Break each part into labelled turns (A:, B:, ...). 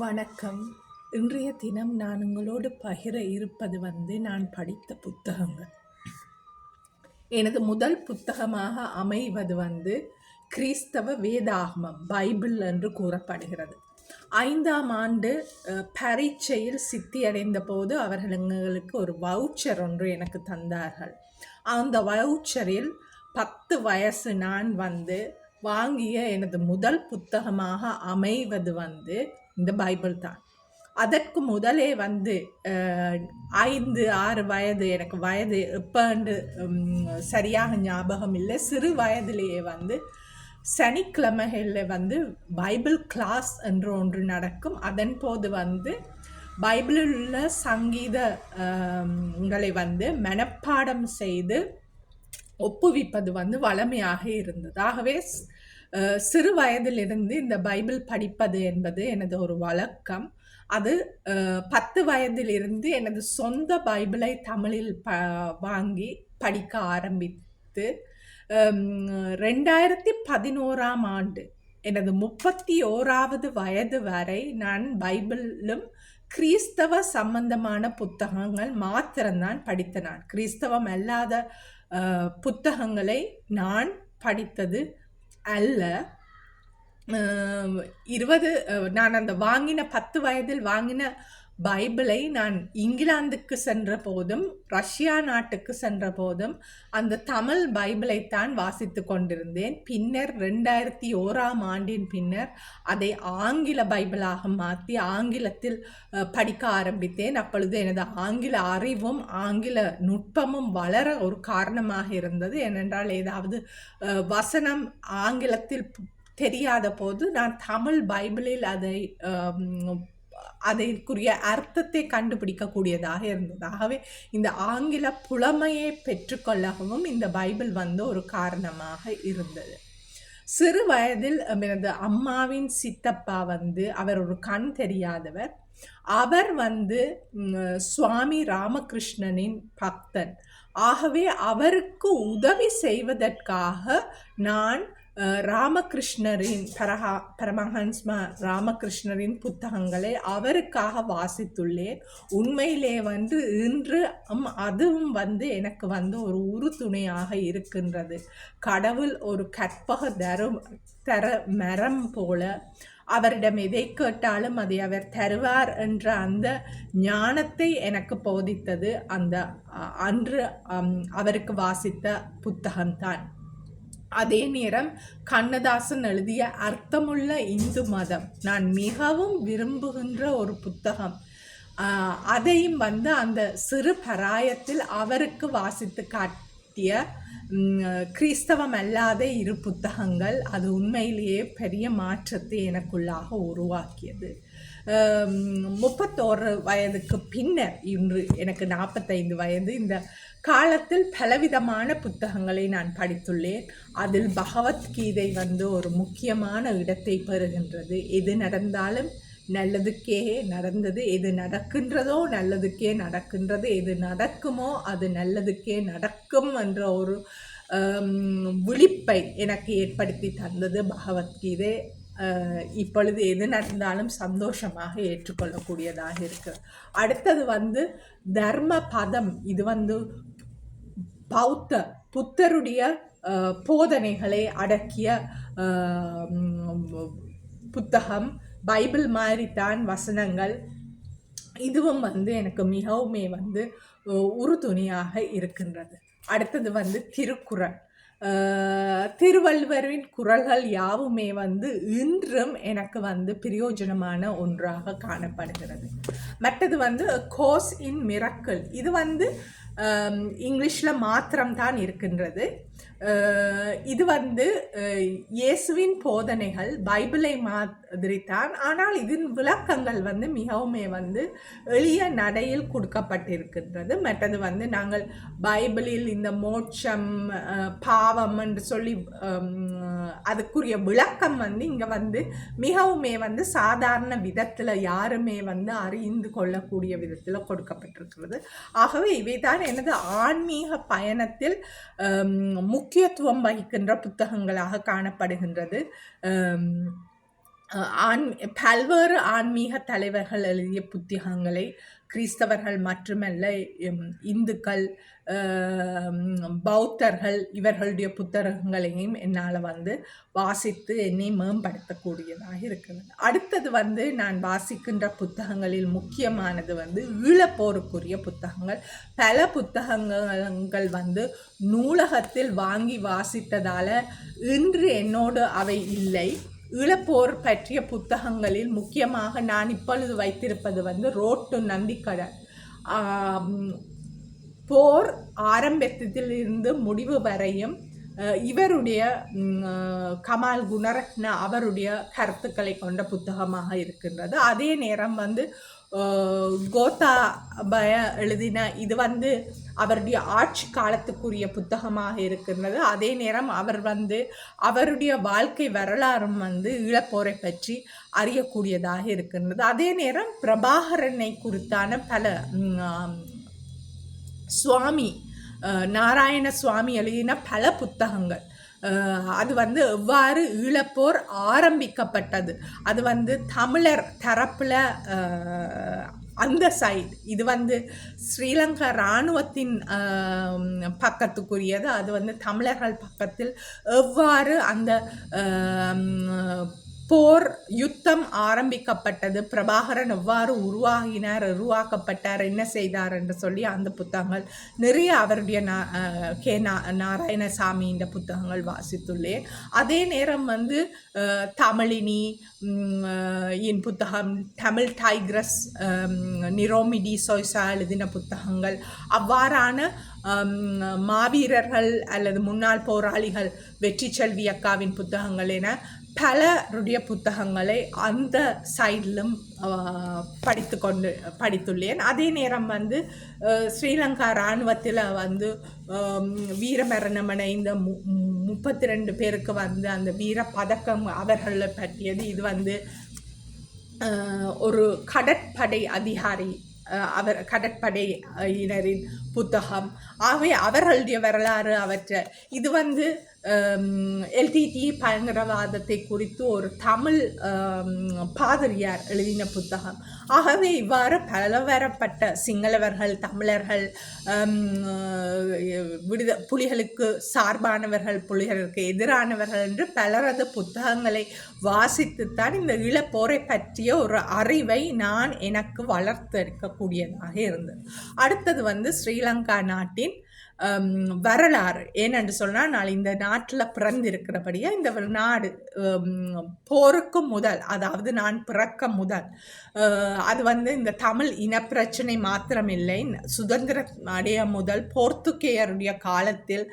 A: வணக்கம். இன்றைய தினம் நான் உங்களோடு பகிர இருப்பது வந்து நான் படித்த புத்தகங்கள். எனது முதல் புத்தகமாக அமைவது வந்து கிறிஸ்தவ வேதாகமம் பைபிள் என்று கூறப்படுகிறது. ஐந்தாம் ஆண்டு பரீட்சையில் சித்தியடைந்த போது அவர்கள் எங்களுக்கு ஒரு வவுச்சர் ஒன்று எனக்கு தந்தார்கள். அந்த வவுச்சரில் பத்து வயசு நான் வந்து வாங்கிய எனது முதல் புத்தகமாக அமைவது வந்து இந்த பைபிள் தான். அதற்கு முதலே வந்து ஐந்து ஆறு வயது எனக்கு வயது எப்போண்டு சரியாக ஞாபகம் இல்லை. சிறு வயதிலேயே வந்து சனிக்கிழமைகளில் வந்து பைபிள் கிளாஸ் என்று ஒன்று நடக்கும். அதன் போது வந்து பைபிளில் உள்ள சங்கீத உங்களை வந்து மனப்பாடம் செய்து ஒப்புவிப்பது வந்து வளமையாக இருந்தது. ஆகவே ஸ்- சிறு வயதிலிருந்து இந்த பைபிள் படிப்பது என்பது எனது ஒரு வழக்கம். அது பத்து வயதிலிருந்து எனது சொந்த பைபிளை தமிழில் ப வாங்கி படிக்க ஆரம்பித்து ரெண்டாயிரத்தி பதினோராம் ஆண்டு எனது முப்பத்தி ஓராவது வயது வரை நான் பைபிளும் கிறிஸ்தவ சம்பந்தமான புத்தகங்கள் மாத்திரம்தான் படித்த நான். கிறிஸ்தவம் அல்லாத புத்தகங்களை நான் படித்தது அல்ல. இருபது நான் அந்த வாங்கின பத்து வயதில் வாங்கின பைபிளை நான் இங்கிலாந்துக்கு சென்ற போதும் ரஷ்யா நாட்டுக்கு சென்ற போதும் அந்த தமிழ் பைபிளை தான் வாசித்து கொண்டிருந்தேன். பின்னர் ரெண்டாயிரத்தி ஓராம் ஆண்டின் பின்னர் அதை ஆங்கில பைபிளாக மாற்றி ஆங்கிலத்தில் படிக்க ஆரம்பித்தேன். அப்பொழுது எனது ஆங்கில அறிவும் ஆங்கில நுட்பமும் வளர ஒரு காரணமாக இருந்தது. ஏனென்றால் ஏதாவது வசனம் ஆங்கிலத்தில் தெரியாத போது நான் தமிழ் பைபிளில் அதை அதற்குரிய அர்த்தத்தை கண்டுபிடிக்கக்கூடியதாக இருந்தது ஆகவே இந்த ஆங்கில புலமையை பெற்றுக்கொள்ளவும் இந்த பைபிள் வந்து ஒரு காரணமாக இருந்தது. சிறு வயதில் எனது அம்மாவின் சித்தப்பா வந்து அவர் ஒரு கண் தெரியாதவர். அவர் வந்து சுவாமி ராமகிருஷ்ணனின் பக்தன். ஆகவே அவருக்கு உதவி செய்வதற்காக நான் ராமகிருஷ்ணரின் பரஹா பரமஹன்ஸ்ம ராமகிருஷ்ணரின் புத்தகங்களை அவருக்காக வாசித்துள்ளேன். உண்மையிலே வந்து இன்று அம் அதுவும் வந்து எனக்கு வந்து ஒரு உறுதுணையாக இருக்கின்றது. கடவுள் ஒரு கற்பக தரும் தர மரம் போல அவரிடம் எதை கேட்டாலும் அதை அவர் தருவார் என்ற அந்த ஞானத்தை எனக்கு போதித்தது. அந்த அன்று அவருக்கு வாசித்த புத்தகம்தான். அதே நேரம் கண்ணதாசன் எழுதிய அர்த்தமுள்ள இந்து மதம். நான் மிகவும் விரும்புகின்ற ஒரு புத்தகம். அதையும் வந்து அந்த சிறு பராயத்தில் அவருக்கு வாசித்து காட்டிய கிறிஸ்தவம் அல்லாத இரு புத்தகங்கள் அது உண்மையிலேயே பெரிய மாற்றத்தை எனக்குள்ளாக உருவாக்கியது. முப்பத்தோரு வயதுக்கு பின்னர் இன்று எனக்கு நாற்பத்தைந்து வயது இந்த காலத்தில் பலவிதமான புத்தகங்களை நான் படித்துள்ளேன். அதில் பகவத்கீதை வந்து ஒரு முக்கியமான இடத்தை பெறுகின்றது. எது நடந்தாலும் நல்லதுக்கே நடந்தது எது நடக்கின்றதோ நல்லதுக்கே நடக்கின்றது எது நடக்குமோ அது நல்லதுக்கே நடக்கும் என்ற ஒரு விழிப்பை எனக்கு ஏற்படுத்தி தந்தது பகவத்கீதை. இப்பொழுது எது நடந்தாலும் சந்தோஷமாக ஏற்றுக்கொள்ளக்கூடியதாக இருக்கு. அடுத்தது வந்து தர்ம பதம். இது வந்து பௌத்த புத்தருடைய போதனைகளை அடக்கிய புத்தகம். பைபிள் மாதிரித்தான் வசனங்கள். இதுவும் வந்து எனக்கு மிகவுமே வந்து உறுதுணையாக இருக்கின்றது. அடுத்தது வந்து திருக்குறள். திருவள்ளுவரின் குரல்கள் யாவுமே வந்து இன்றும் எனக்கு வந்து பிரயோஜனமான ஒன்றாக காணப்படுகிறது. மற்றது வந்து கோர்ஸ் இன் மிரக்கல் இது வந்து இங்கிலீஷில் மாத்திரம்தான் இருக்கின்றது. இது வந்து இயேசுவின் போதனைகள் பைபிளை மாதிரித்தான். ஆனால் இதன் விளக்கங்கள் வந்து மிகவுமே வந்து எளிய நடையில் கொடுக்கப்பட்டிருக்கின்றது. மற்றது வந்து நாங்கள் பைபிளில் இந்த மோட்சம் பாவம் என்று சொல்லி அதுக்குரிய விளக்கம் வந்து இங்கே வந்து மிகவுமே வந்து சாதாரண விதத்தில் யாருமே வந்து அறிந்து கொள்ளக்கூடிய விதத்தில் கொடுக்கப்பட்டிருக்கிறது. ஆகவே இவைதான் எனது ஆன்மீக பயணத்தில் முக் முக்கியத்துவம் வகிக்கின்ற புத்தகங்களாக காணப்படுகின்றது. ஆன் பல்வேறு ஆன்மீக தலைவர்கள் எழுதிய புத்தகங்களை கிறிஸ்தவர்கள் மட்டுமல்ல இந்துக்கள் பௌத்தர்கள் இவர்களுடைய புத்தகங்களையும் என்னால் வந்து வாசித்து என்னை மேம்படுத்தக்கூடியதாக இருக்கிறது. அடுத்தது வந்து நான் வாசிக்கின்ற புத்தகங்களில் முக்கியமானது வந்து ஈழப்போருக்குரிய புத்தகங்கள். பல புத்தகங்கள் வந்து நூலகத்தில் வாங்கி வாசித்ததால் இன்று என்னோடு அவை இல்லை. ஈழப்போர் பற்றிய புத்தகங்களில் முக்கியமாக நான் இப்பொழுது வைத்திருப்பது வந்து ரோட்டு நந்திக்கடல். போர் ஆரம்பத்திலிருந்து முடிவு வரையும் இவருடைய கமால் குணரத்ன அவருடைய கருத்துக்களை கொண்ட புத்தகமாக இருக்கின்றது அதே நேரம் வந்து கோத்தா கோத்தாபய எழுதின இது வந்து அவருடைய ஆட்சி காலத்துக்குரிய புத்தகமாக இருக்கின்றது அதே நேரம் அவர் வந்து அவருடைய வாழ்க்கை வரலாறும் வந்து ஈழப்போரை பற்றி அறியக்கூடியதாக இருக்கின்றது அதே நேரம் பிரபாகரனை குறித்தான பல சுவாமி நாராயண சுவாமி எழுதின பல புத்தகங்கள். அது வந்து எவ்வாறு ஈழப்போர் ஆரம்பிக்கப்பட்டது? அது வந்து தமிழர் தரப்பில் அந்த சைடு இது வந்து ஸ்ரீலங்கா இராணுவத்தின் பக்கத்துக்குரியது. அது வந்து தமிழர்கள் பக்கத்தில் எவ்வாறு அந்த போர் யுத்தம் ஆரம்பிக்கப்பட்டது. பிரபாகரன் எவ்வாறு உருவாகினார் உருவாக்கப்பட்டார் என்ன செய்தார் என்று சொல்லி அந்த புத்தகங்கள் நிறைய அவருடைய நா கே நா நாராயணசாமி இந்த புத்தகங்கள் வாசித்துள்ளேன் அதே நேரம் வந்து தமிழினி இன் புத்தகம் தமிழ் டைக்ரஸ் நிரோமிடி சொய்சா எழுதின புத்தகங்கள் அவ்வாறான மாவீரர்கள் அல்லது முன்னாள் போராளிகள் வெற்றி செல்வி அக்காவின் புத்தகங்கள் என பலருடைய புத்தகங்களை அந்த சைடிலும் படித்து கொண்டு படித்துள்ளேன். அதே நேரம் வந்து ஸ்ரீலங்கா இராணுவத்தில் வந்து வீரமரணம் அடைந்த மு முப்பத்தி ரெண்டு பேருக்கு வந்து அந்த வீர பதக்கம் அவர்களை பற்றியது. இது வந்து ஒரு கடற்படை அதிகாரி அவர் கடற்படையினரின் புத்தகம். ஆகவே அவர்களுடைய வரலாறு அவற்றை. இது வந்து Um, எல்டிடி பயங்கரவாதத்தை குறித்து ஒரு தமிழ் um, பாதிரியார் எழுதின புத்தகம். ஆகவே இவ்வாறு பலவரப்பட்ட சிங்களவர்கள் தமிழர்கள் um, விடுத புலிகளுக்கு சார்பானவர்கள் புலிகளுக்கு எதிரானவர்கள் என்று பலரது புத்தகங்களை வாசித்துத்தான் இந்த இளப்போரை பற்றிய ஒரு அறிவை நான் எனக்கு வளர்த்தெடுக்கக்கூடியதாக இருந்தது. அடுத்தது வந்து ஸ்ரீலங்கா நாட்டின் வரலாறு. ஏனென்று சொன்னால் நான் இந்த நாட்டில் பிறந்திருக்கிறபடியே இந்த நாடு ஹம், போருக்கு முதல் அதாவது நான் பிறக்க முதல் அது வந்து இந்த தமிழ் இனப்பிரச்சனை மாத்திரமில்லை. சுதந்திர அடைய முதல் போர்த்துகேயருடைய காலத்தில்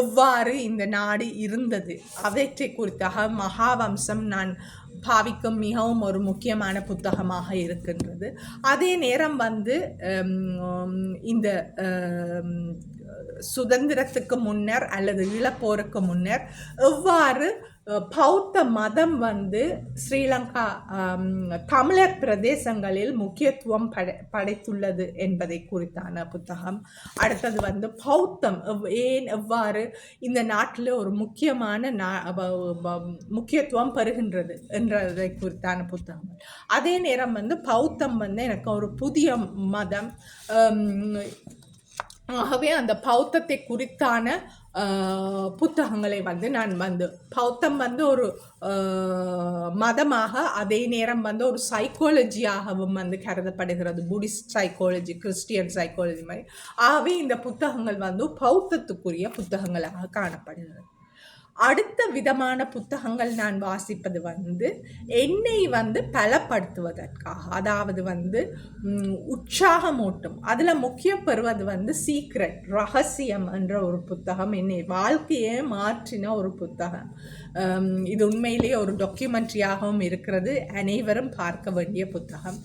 A: எவ்வாறு இந்த நாடு இருந்தது அவற்றை குறித்தாக மகாவம்சம் நான் பாவிக்கும் மிகவும் ஒரு முக்கியமான புத்தகமாக இருக்கின்றது. அதே நேரம் வந்து இந்த சுதந்திரத்துக்கு முன்னர் அல்லது இழப்போருக்கு முன்னர் எவ்வாறு பௌத்த மதம் வந்து ஸ்ரீலங்கா தமிழர் பிரதேசங்களில் முக்கியத்துவம் படை படைத்துள்ளது என்பதை குறித்தான புத்தகம். அடுத்தது வந்து பௌத்தம் ஏன் எவ்வாறு இந்த நாட்டில் ஒரு முக்கியமான நா முக்கியத்துவம் பெறுகின்றது என்றதை குறித்தான புத்தகம். அதே நேரம் வந்து பௌத்தம் வந்து எனக்கு ஒரு புதிய மதம் ஆகவே அந்த பௌத்தத்தை குறித்தான புத்தகங்களை வந்து நான் வந்து பௌத்தம் வந்து ஒரு மதமாக அதே நேரம் வந்து ஒரு சைக்காலஜியாகவும் வந்து கருதப்படுகிறது. புடிஸ்ட் சைக்காலஜி கிறிஸ்டியன் சைக்காலஜி மாதிரி. ஆகவே இந்த புத்தகங்கள் வந்து பௌத்தத்துக்குரிய புத்தகங்களாக காணப்படுகிறது. அடுத்த விதமான புத்தகங்கள் நான் வாசிப்பது வந்து என்னை வந்து பலப்படுத்துவதற்காக. அதாவது வந்து உற்சாகமூட்டும். அதில் முக்கியம் பெறுவது வந்து சீக்ரெட் ரகசியம் என்ற ஒரு புத்தகம். என்னை வாழ்க்கையே மாற்றின ஒரு புத்தகம். இது உண்மையிலேயே ஒரு டாக்குமெண்ட்ரியாகவும் இருக்கிறது. அனைவரும் பார்க்க வேண்டிய புத்தகம்.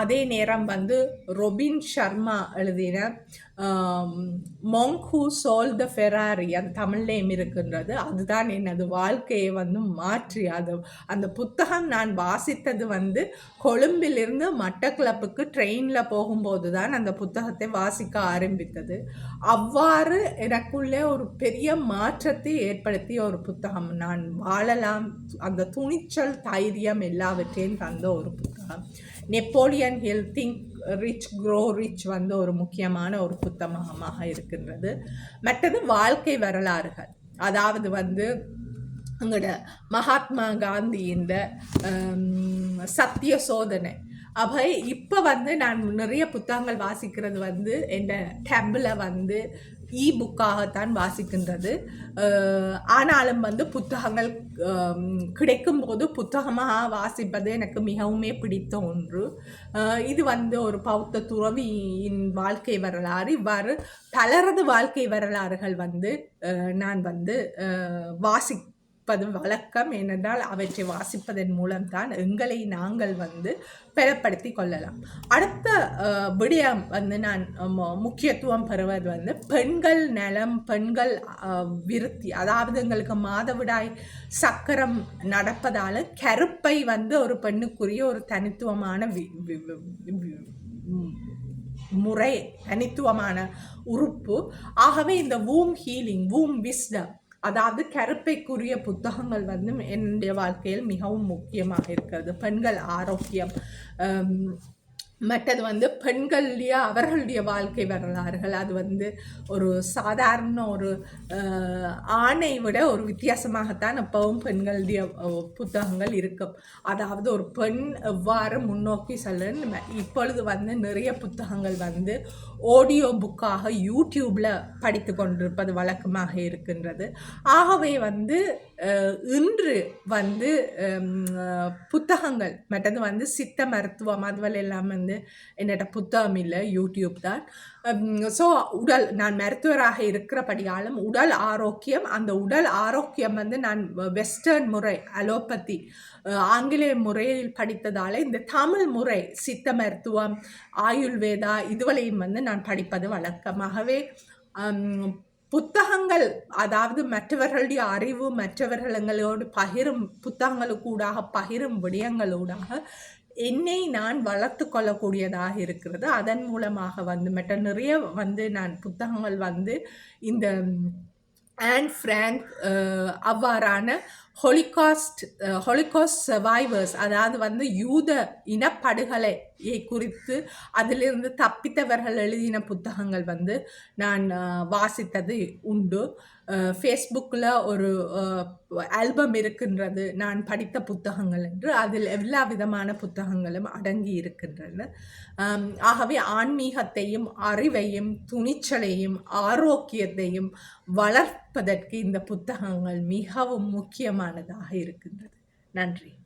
A: அதே நேரம் வந்து ரொபின் சர்மா எழுதின monk who sold the Ferrari அது தமிழ்லேயும் இருக்கின்றது. அது தான் எனது வாழ்க்கையை வந்து மாற்றி அது அந்த புத்தகம் நான் வாசித்தது வந்து கொழும்பிலிருந்து மட்டக்களப்புக்கு ட்ரெயினில் போகும்போது தான் அந்த புத்தகத்தை வாசிக்க ஆரம்பித்தது. அவ்வாறு எனக்குள்ளே ஒரு பெரிய மாற்றத்தை ஏற்படுத்திய ஒரு புத்தகம். நான் வாழலாம் அந்த துணிச்சல் தைரியம் எல்லாவற்றையும் தந்த ஒரு புத்தகம். Napoleon Hill think rich grow rich வந்து ஒரு முக்கியமான ஒரு புத்தகமாக இருக்கின்றது. மற்றது வாழ்க்கை வரலாறுகள். அதாவது வந்து எங்களோட மகாத்மா காந்தியின் இந்த சத்திய சோதனை. அவை இப்போ வந்து நான் நிறைய புத்தகங்கள் வாசிக்கிறது வந்து என் டெம்பில் வந்து இ புக்காகத்தான் வாசிக்கின்றது ஆனாலும் வந்து புத்தகங்கள் கிடைக்கும் போது புத்தகமாக வாசிப்பது எனக்கு மிகவுமே பிடித்த ஒன்று. இது வந்து ஒரு பௌத்த துறவியின் வாழ்க்கை வரலாறு. இவ்வாறு பலரது வாழ்க்கை வரலாறுகள் வந்து நான் வந்து வாசி வாசிப்பது வழக்கம் ஏனென்றால் அவற்றை வாசிப்பதன் மூலம்தான் எங்களை நாங்கள் வந்து பெறப்படுத்தி கொள்ளலாம். அடுத்த விடயம் வந்து நான் முக்கியத்துவம் பெறுவது வந்து பெண்கள் நலம் பெண்கள் விருத்தி. அதாவது எங்களுக்கு மாதவிடாய் சக்கரம் நடப்பதால் கருப்பை வந்து ஒரு பெண்ணுக்குரிய ஒரு தனித்துவமான முறை தனித்துவமான உறுப்பு. ஆகவே இந்த வூம் ஹீலிங் வூம் விஸ்டம் அதாவது கருப்பைக்குரிய புத்தகங்கள் வந்து என்னுடைய வாழ்க்கையில் மிகவும் முக்கியமாக இருக்கிறது. பெண்கள் ஆரோக்கியம் மற்றது வந்து பெண்களுடைய அவர்களுடைய வாழ்க்கை வரலாறுகள். அது வந்து ஒரு சாதாரண ஒரு ஆணை விட ஒரு வித்தியாசமாகத்தான் எப்பவும் பெண்களுடைய புத்தகங்கள் இருக்கும் அதாவது ஒரு பெண் எவ்வாறு முன்னோக்கி செல்லுன்னு இப்பொழுது வந்து நிறைய புத்தகங்கள் வந்து ஆடியோ புக்காக யூடியூப்பில் படித்து கொண்டிருப்பது வழக்கமாக இருக்கின்றது. ஆகவே வந்து இன்று வந்து புத்தகங்கள் மற்றது வந்து சித்த மருத்துவம் அதுவெல்லாம் எல்லாம் வந்து என்னோட புத்தகம் இல்லை யூடியூப் தான். ஸோ உடல் நான் மருத்துவராக இருக்கிறபடியாலும் உடல் ஆரோக்கியம் அந்த உடல் ஆரோக்கியம் வந்து நான் வெஸ்டர்ன் முறை அலோபதி ஆங்கிலேய முறையில் படித்ததால் இந்த தமிழ் முறை சித்த மருத்துவம் ஆயுர்வேதா இதுவரையும் வந்து நான் படிப்பது வழக்கமாகவே. புத்தகங்கள் அதாவது மற்றவர்களுடைய அறிவு மற்றவர்களோடு பகிரும் புத்தகங்களுக்கூடாக பகிரும் விடயங்களூடாக என்னை நான் வளர்த்து கொள்ளக்கூடியதாக இருக்கிறது. அதன் மூலமாக வந்து மற்ற நிறைய வந்து நான் புத்தகங்கள் வந்து இந்த ஆன் ஃப்ராங்க் அவ்வாறான ஹொலிகாஸ்ட் ஹொலிகாஸ்ட் சர்வைவர்ஸ் அதாவது வந்து யூத இனப்படுகொலை குறித்து அதிலிருந்து தப்பித்தவர்கள் எழுதின புத்தகங்கள் வந்து நான் வாசித்தது உண்டு. ஃபேஸ்புக்கில் ஒரு ஆல்பம் இருக்கின்றது. நான் படித்த புத்தகங்கள் என்று அதில் எல்லா விதமான புத்தகங்களும் அடங்கி இருக்கின்றன. ஆகவே ஆன்மீகத்தையும் அறிவையும் துணிச்சலையும் ஆரோக்கியத்தையும் வளர்ப்பதற்கு இந்த புத்தகங்கள் மிகவும் முக்கியமானதாக இருக்கின்றது. நன்றி.